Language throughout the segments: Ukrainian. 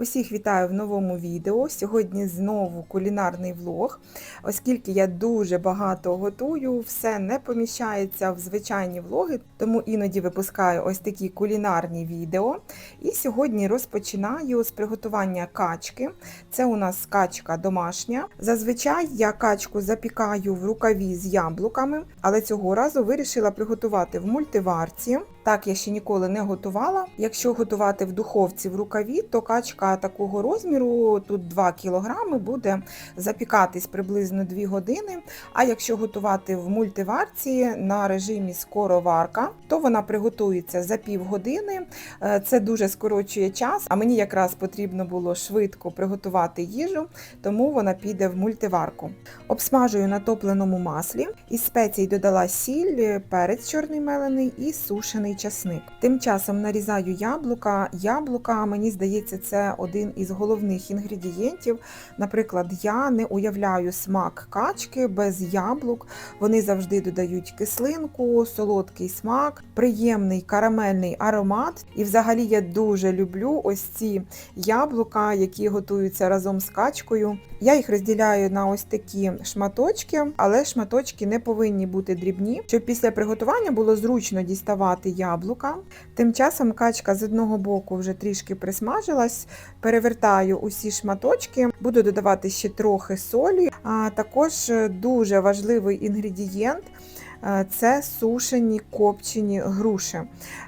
Усіх вітаю в новому відео. Сьогодні знову кулінарний влог. Оскільки я дуже багато готую, все не поміщається в звичайні влоги, тому іноді випускаю ось такі кулінарні відео. І сьогодні розпочинаю з приготування качки. Це у нас качка домашня. Зазвичай я качку запікаю в рукаві з яблуками, але цього разу вирішила приготувати в мультиварці. Так я ще ніколи не готувала. Якщо готувати в духовці в рукаві, то качка такого розміру, тут 2 кг, буде запікатись приблизно 2 години. А якщо готувати в мультиварці на режимі скороварка, то вона приготується за півгодини. Е, Це дуже скорочує час, а мені якраз потрібно було швидко приготувати їжу, тому вона піде в мультиварку. Обсмажую на топленому маслі, із спецій додала сіль, перець чорний мелений і сушений часник. Тим часом нарізаю яблука. Яблука, мені здається, це один із головних інгредієнтів. Наприклад, я не уявляю смак качки без яблук. Вони завжди додають кислинку, солодкий смак, приємний карамельний аромат. І взагалі я дуже люблю ось ці яблука, які готуються разом з качкою. Я їх розділяю на ось такі шматочки, але шматочки не повинні бути дрібні, щоб після приготування було зручно діставати яблука. Тим часом качка з одного боку вже трішки присмажилась, перевертаю усі шматочки, буду додавати ще трохи солі, а також дуже важливий інгредієнт. Е, Це сушені копчені груші.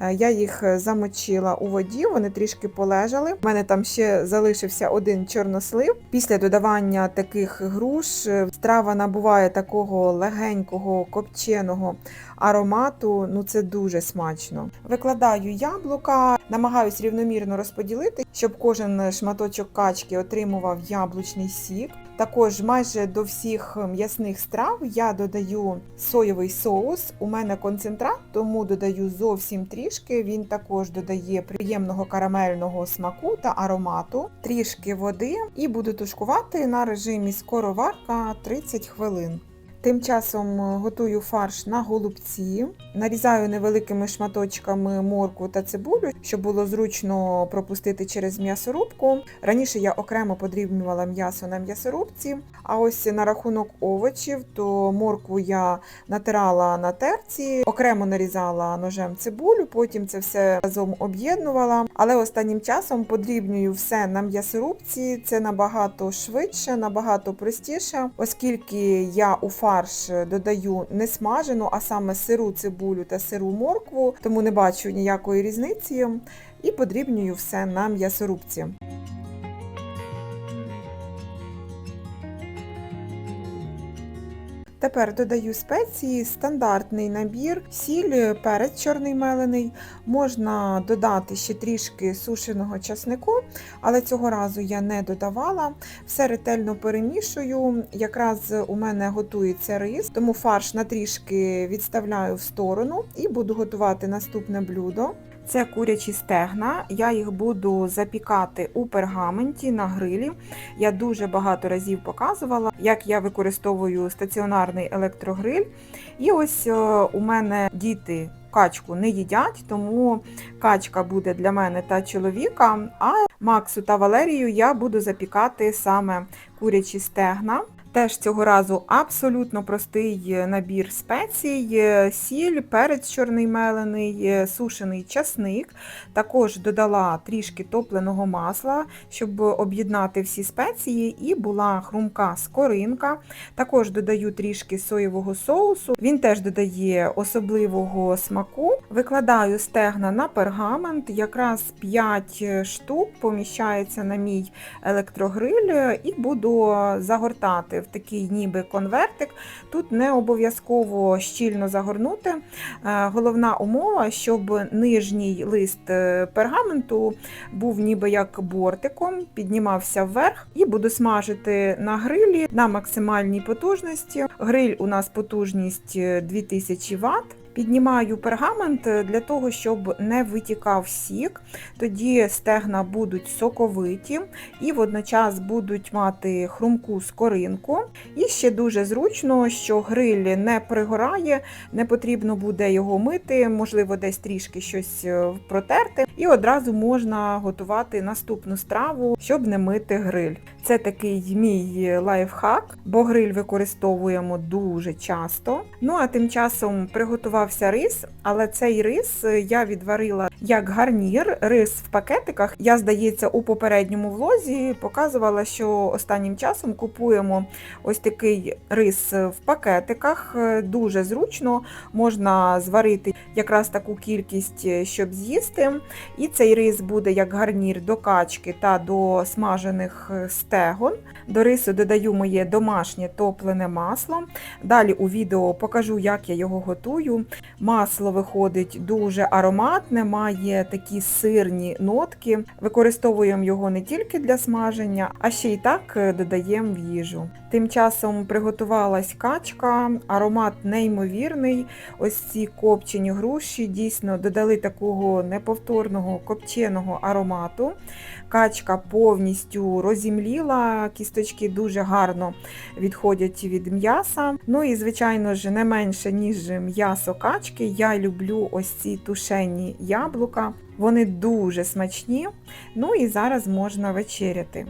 Е, Я їх замочила у воді, вони трішки полежали. У мене там ще залишився один чорнослив. Після додавання таких груш е, страва набуває такого легенького копченого аромату. Ну це дуже смачно. Викладаю яблука, намагаюсь рівномірно розподілити, щоб кожен шматочок качки отримував яблучний сік. Також майже до всіх м'ясних страв я додаю соєвий соус. У мене концентрат, тому додаю зовсім трішки. Він також додає приємного карамельного смаку та аромату, трішки води і буду тушкувати на режимі скороварка 30 хвилин. Тим часом готую фарш на голубці, нарізаю невеликими шматочками моркву та цибулю, щоб було зручно пропустити через м'ясорубку. Раніше я окремо подрібнювала м'ясо на м'ясорубці, а ось на рахунок овочів, то моркву я натирала на терці, окремо нарізала ножем цибулю, потім це все разом об'єднувала. Але останнім часом подрібнюю все на м'ясорубці. Це набагато швидше, набагато простіше, оскільки я у фарш додаю не смажену, а саме сиру цибулю та сиру моркву, тому не бачу ніякої різниці. І подрібнюю все на м'ясорубці. Тепер додаю спеції, стандартний набір, сіль, перець чорний мелений. Можна додати ще трішки сушеного часнику, але цього разу я не додавала. Все ретельно перемішую. Якраз у мене готується рис, тому фарш на трішки відставляю в сторону і буду готувати наступне блюдо. Це курячі стегна. Я їх буду запікати у пергаменті на грилі. Я дуже багато разів показувала, як я використовую стаціонарний електрогриль. І ось е, у мене діти качку не їдять, тому качка буде для мене та чоловіка. А Максу та Валерію я буду запікати саме курячі стегна. Теж цього разу абсолютно простий набір спецій, сіль, перець чорний мелений, сушений часник. Також додала трішки топленого масла, щоб об'єднати всі спеції, і була хрумка скоринка. Також додаю трішки соєвого соусу. Він теж додає особливого смаку. Викладаю стегна на пергамент, якраз 5 штук поміщається на мій електрогриль, і буду загортати в такий ніби конвертик. Тут не обов'язково щільно загорнути. Е, Головна умова, щоб нижній лист е, пергаменту був ніби як бортиком, піднімався вверх і буду смажити на грилі на максимальній потужності. Гриль у нас потужність 2000 Вт. Піднімаю пергамент е, для того, щоб не витікав сік, тоді стегна будуть соковиті і водночас будуть мати хрумку скоринку. І ще дуже зручно, що гриль не пригорає, не потрібно буде його мити, можливо, десь трішки щось е, протерти, і одразу можна готувати наступну страву, щоб не мити гриль. Це такий мій лайфхак, бо гриль використовуємо дуже часто. Ну а тим часом приготувався рис, але цей рис я відварила як гарнір, рис в пакетиках. Я, здається, у попередньому влозі показувала, що останнім часом купуємо ось такий рис в пакетиках. Дуже зручно, можна зварити якраз таку кількість, щоб з'їсти. І цей рис буде як гарнір до качки та до смажених стегон. До рису додаю моє домашнє топлене масло. Далі у відео покажу, як я його готую. Масло виходить дуже ароматне, має такі сирні нотки. Використовуємо його не тільки для смаження, а ще й так додаємо в їжу. Тим часом приготувалась качка, аромат неймовірний. Ось ці копчені груші дійсно додали такого неповторного копченого аромату. Качка повністю розімліла, кісточки дуже гарно відходять від м'яса. Ну і, звичайно ж, не менше, ніж м'ясо качки. Я люблю ось ці тушені яблука. Вони дуже смачні. Ну і зараз можна вечеряти.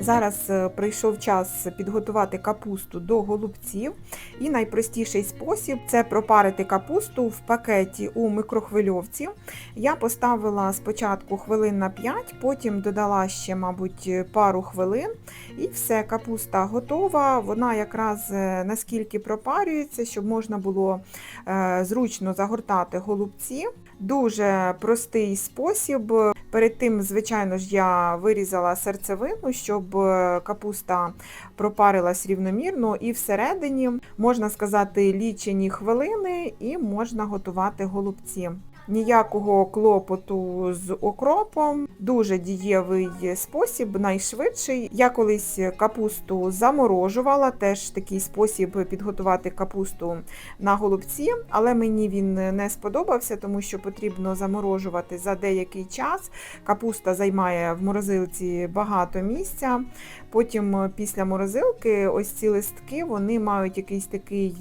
Зараз е, прийшов час підготувати капусту до голубців. І найпростіший спосіб це пропарити капусту в пакеті у микрохвильовці. Я поставила спочатку хвилин на 5, потім додала ще, мабуть, пару хвилин. І все, капуста готова. Вона якраз е, наскільки пропарюється, щоб можна було е, зручно загортати голубці. Дуже простий спосіб. Перед тим, звичайно ж, я вирізала серцевину, щоб е, капуста пропарилась рівномірно, і всередині, можна сказати, лічені хвилини, і можна готувати голубці ніякого клопоту з окропом. Дуже дієвий спосіб, найшвидший. Я колись капусту заморожувала, теж такий спосіб підготувати капусту на голубці, але мені він не сподобався, тому що потрібно заморожувати за деякий час. Капуста займає в морозилці багато місця. Потім після морозилки ось ці листки вони мають якийсь такий,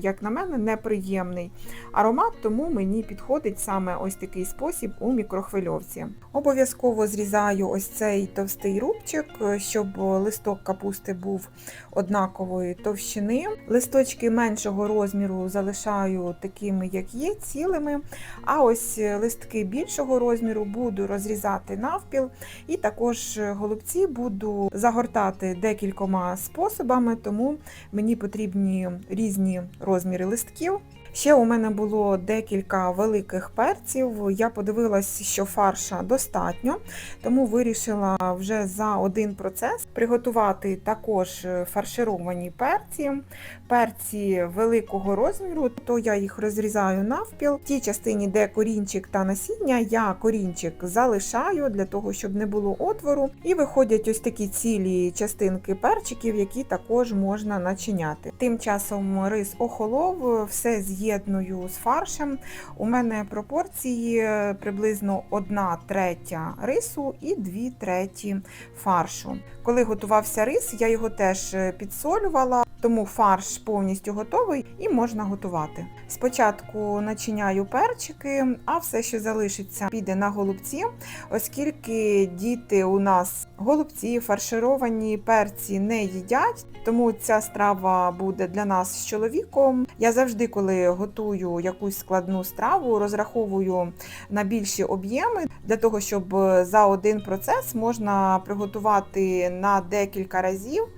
як на мене, неприємний аромат, тому мені підходить саме ось такий спосіб у мікрохвильовці. Обов'язково зрізаю ось цей товстий рубчик, щоб листок капусти був однакової товщини. Листочки меншого розміру залишаю такими, як є, цілими. А ось листки більшого розміру буду розрізати навпіл, і також голубці буду загортати декількома способами, тому мені потрібні різні розміри листків. Ще у мене було декілька великих перців. Я подивилась, що фарша достатньо, тому вирішила вже за один процес приготувати також фаршировані перці. Перці великого розміру, то я їх розрізаю навпіл. В тій частині, де корінчик та насіння, я корінчик залишаю для того, щоб не було отвору. І виходять ось такі цілі частинки перчиків, які також можна начиняти. Тим часом рис охолов, все з'їв з'єдную з фаршем. У мене пропорції приблизно 1 третя рису і 2 треті фаршу. Коли готувався рис, я його теж підсолювала. Тому фарш повністю готовий і можна готувати. Спочатку начиняю перчики, а все, що залишиться, піде на голубці, оскільки діти у нас голубці, фаршировані перці не їдять, тому ця страва буде для нас з чоловіком. Я завжди, коли готую якусь складну страву, розраховую на більші об'єми для того, щоб за один процес можна приготувати на декілька разів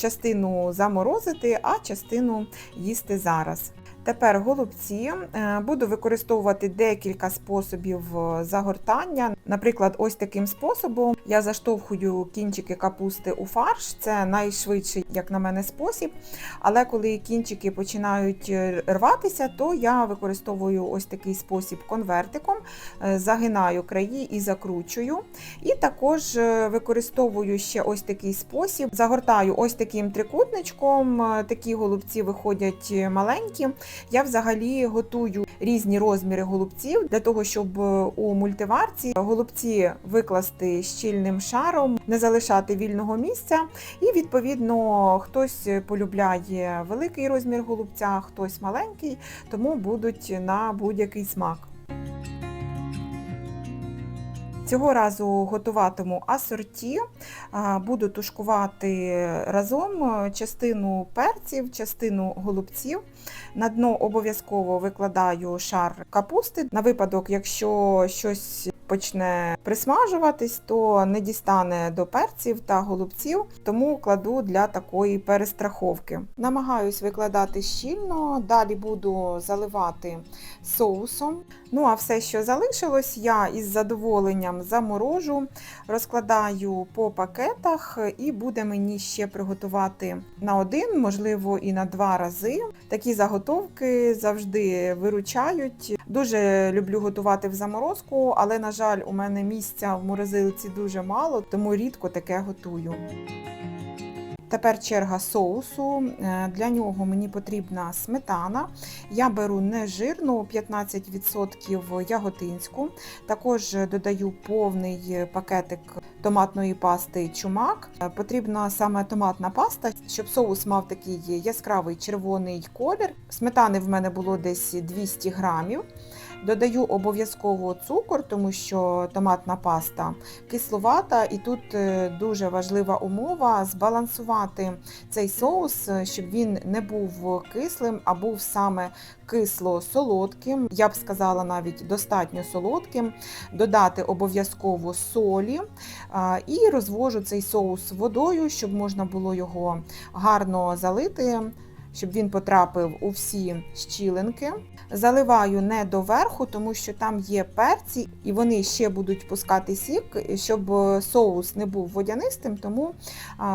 частину заморозити, а частину їсти зараз. Тепер голубці Е, буду використовувати декілька способів е, загортання. Наприклад, ось таким способом я заштовхую кінчики капусти у фарш, це найшвидший, як на мене, спосіб. Але коли кінчики починають е, рватися, то я використовую ось такий спосіб конвертиком, загинаю краї і закручую. І також використовую ще ось такий спосіб, загортаю ось таким трикутничком. Такі голубці виходять маленькі. Я взагалі готую різні розміри голубців для того, щоб е, у мультиварці голубці викласти щільним шаром, не залишати вільного місця. І відповідно хтось полюбляє великий розмір голубця, хтось маленький, тому будуть на будь-який смак. Цього разу готуватиму асорті, буду тушкувати разом е, частину перців, частину голубців. На дно обов'язково викладаю шар капусти на випадок, якщо щось почне присмажуватись, то не дістане до перців та голубців, тому кладу для такої перестраховки. Намагаюсь викладати щільно, далі буду заливати соусом. Ну а все, що залишилось, я із задоволенням заморожу, розкладаю по пакетах і буде мені ще приготувати на один, можливо, і на два рази. Такі заготовки завжди виручають. Дуже люблю готувати в заморозку, але, на жаль, у мене місця в морозилці дуже мало, тому рідко таке готую. Тепер черга соусу. Е, Для нього мені потрібна сметана. Я беру не жирну, 15% яготинську. Також додаю повний пакетик томатної пасти чумак. Е, Потрібна саме томатна паста, щоб соус мав такий яскравий червоний колір. Сметани в мене було десь 200 грамів. Додаю обов'язково цукор, тому що томатна паста кисловата, і тут е, дуже важлива умова збалансувати цей соус, е, щоб він не був кислим, а був саме кисло-солодким. Я б сказала навіть достатньо солодким. Додати обов'язково солі і розвожу цей соус водою, щоб можна було його гарно залити. Щоб він потрапив у всі щілинки. Заливаю не доверху, тому що там є перці, і вони ще будуть пускати сік, щоб соус не був водянистим, тому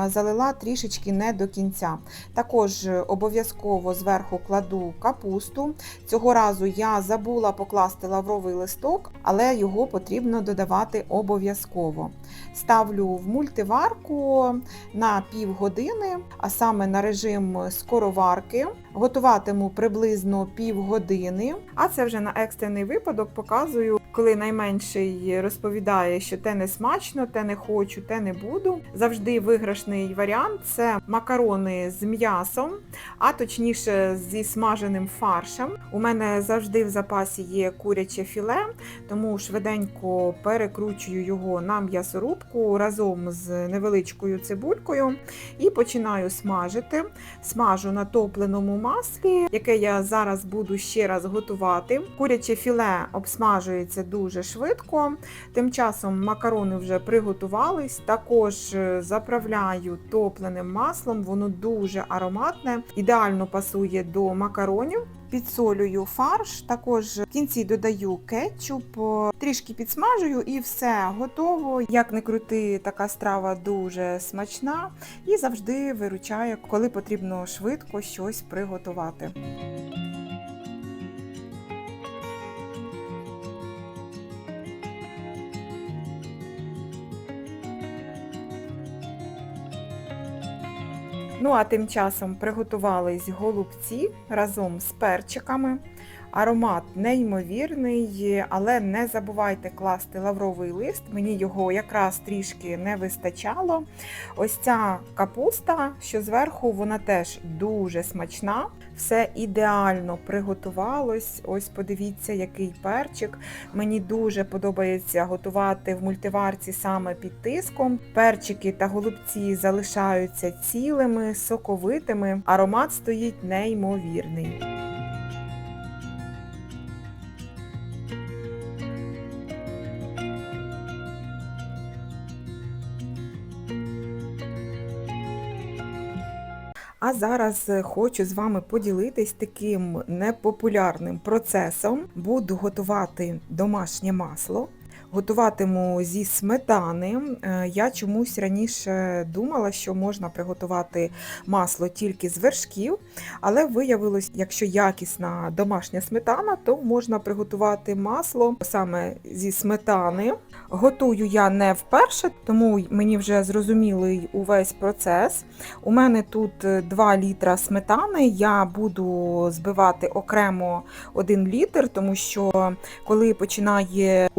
залила трішечки не до кінця. Також обов'язково зверху кладу капусту. Цього разу я забула покласти лавровий листок, але його потрібно додавати обов'язково. Ставлю в мультиварку на півгодини, а саме на режим скороварки марки. Готуватиму приблизно півгодини, а це вже на екстрений випадок показую, коли найменший розповідає, що те не смачно, те не хочу, те не буду. Завжди виграшний варіант це макарони з м'ясом, а точніше зі смаженим фаршем. У мене завжди в запасі є куряче філе, тому швиденько перекручую його на м'ясорубку разом з невеличкою цибулькою і починаю смажити. Смажу на топленому маслі, яке я зараз буду ще раз готувати. Куряче філе обсмажується дуже швидко. Тим часом макарони вже приготувались. Також е, заправляю топленим маслом, воно дуже ароматне, ідеально пасує до макаронів. Підсолюю фарш, також в кінці додаю кетчуп, е, трішки підсмажую і все готово. Як не крути, така страва дуже смачна і завжди виручає, коли потрібно швидко щось приготувати. Ну а тим часом приготувались голубці разом з перчиками. Аромат неймовірний, але не забувайте класти лавровий лист. Мені його якраз трішки не вистачало. Ось ця капуста, що зверху, вона теж дуже смачна. Все ідеально приготувалось. Ось подивіться, який перчик. Мені дуже подобається готувати в мультиварці саме під тиском. Перчики та голубці залишаються цілими, соковитими. Аромат стоїть неймовірний. А зараз е, хочу з вами поділитись таким непопулярним процесом. Буду готувати домашнє масло. Готуватиму зі сметани. Е, Я чомусь раніше думала, що можна приготувати масло тільки з вершків, але виявилось, якщо якісна домашня сметана, то можна приготувати масло саме зі сметани. Готую я не вперше, тому мені вже зрозумілий увесь процес. У мене тут 2 літра сметани. Я буду збивати окремо 1 літр, тому що коли починає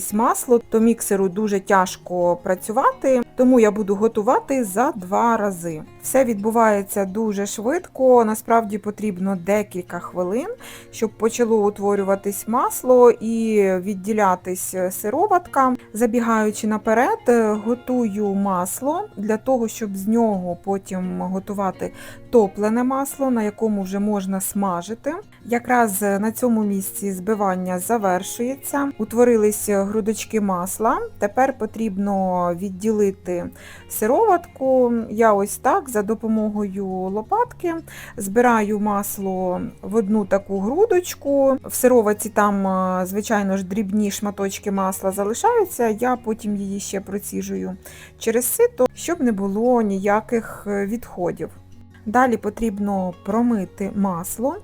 утворюватись масло, то міксеру дуже тяжко працювати, тому я буду готувати за два рази. Все відбувається дуже швидко, насправді потрібно декілька хвилин, щоб почало утворюватись масло і відділятись сироватка. Забігаючи наперед, готую масло для того, щоб з нього потім готувати топлене масло, на якому вже можна смажити. Якраз на цьому місці збивання завершується. Утворились грудочки масла. Тепер потрібно відділити сироватку. Я ось так за допомогою лопатки збираю масло в одну таку грудочку. В сироваці там, звичайно ж, дрібні шматочки масла залишаються, я потім її ще проціжую через сито, щоб не було ніяких відходів. Далі потрібно промити масло.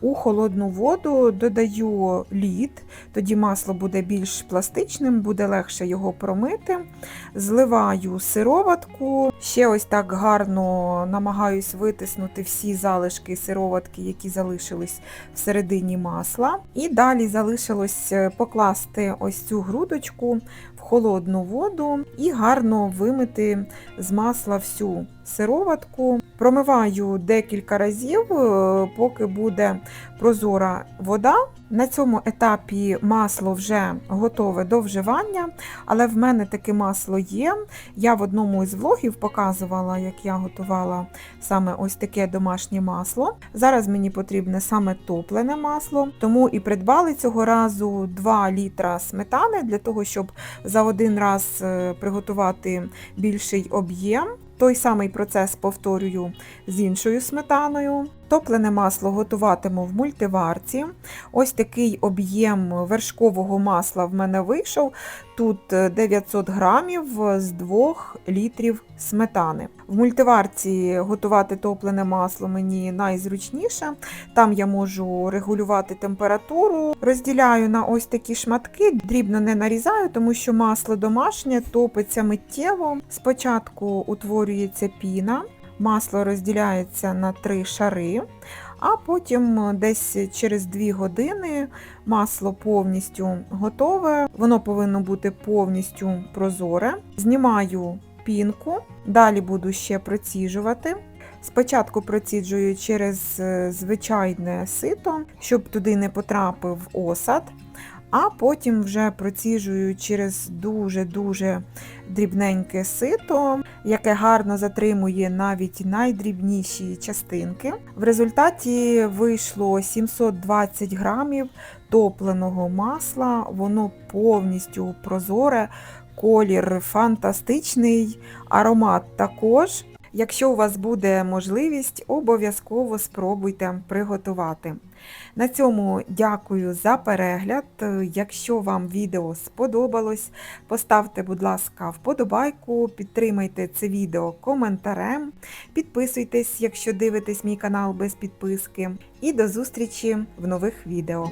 У холодну воду додаю лід, тоді масло буде більш пластичним, буде легше його промити. Зливаю сироватку, ще ось так гарно намагаюсь витиснути всі залишки сироватки, які залишились всередині масла. І далі залишилось покласти ось цю грудочку холодну воду і гарно вимити з масла всю сироватку. Промиваю декілька разів, е, поки буде прозора вода. На цьому етапі масло вже готове до вживання, але в мене таке масло є. Я в одному із влогів показувала, як я готувала саме ось таке домашнє масло. Зараз мені потрібне саме топлене масло, тому і придбали цього разу 2 літра сметани для того, щоб за один раз е, приготувати більший об'єм. Той самий процес повторюю з іншою сметаною. Топлене масло готуватиму в мультиварці. Ось такий об'єм вершкового масла в мене вийшов. Тут 900 грамів з 2 літрів сметани. В мультиварці готувати топлене масло мені найзручніше. Там я можу регулювати температуру. Розділяю на ось такі шматки, дрібно не нарізаю, тому що масло домашнє топиться миттєво. Спочатку утворюється піна. Масло розділяється на три шари, а потім десь через 2 години масло повністю готове, воно повинно бути повністю прозоре. Знімаю пінку, далі буду ще проціжувати. Спочатку проціджую через звичайне сито, щоб туди не потрапив осад а потім вже проціжую через дуже-дуже дрібненьке сито, яке гарно затримує навіть найдрібніші частинки. В результаті вийшло 720 грамів топленого масла, воно повністю прозоре, колір фантастичний, аромат також. Якщо у вас буде можливість, обов'язково спробуйте приготувати. На цьому дякую за перегляд. Якщо вам відео сподобалось, поставте, будь ласка, вподобайку, підтримайте це відео коментарем, підписуйтесь, якщо дивитесь мій канал без підписки. І до зустрічі в нових відео.